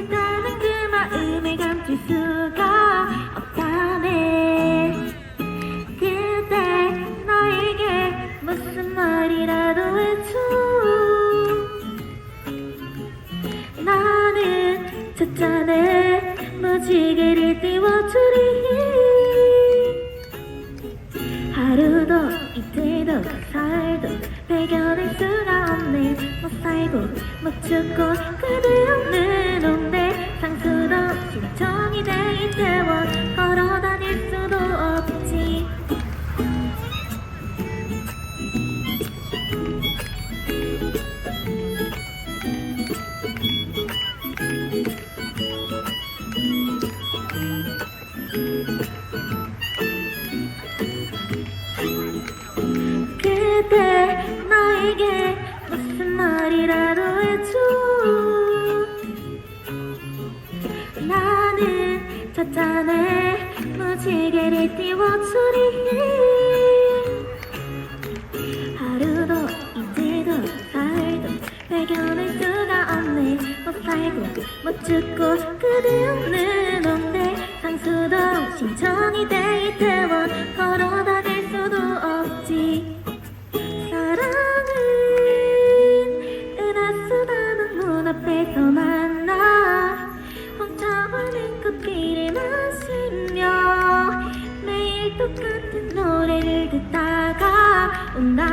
있다는 그 마음을 감출 수가 없다네 그대 너에게 무슨 말이라도 해줘 나는 첫잔에 무지개를 띄워주리 하루도 이틀도 살도 배겨낼 수가 없네 못 살고 못 죽고 그대 없는 그대 나에게 무슨 말이라도 해줘. 나는 찻잔에 무지개를 띄워주리 배겨낼 수가 없네. 못 살고 못 죽고 그대 없는 온데 상수도 신청이 돼 이태원 걸어 다닐 수도 없지. 사랑은 은하수다는 문 앞에서 만나. 훔쳐오는 커피를 마시며 매일 똑같은 노래를 듣다가 온다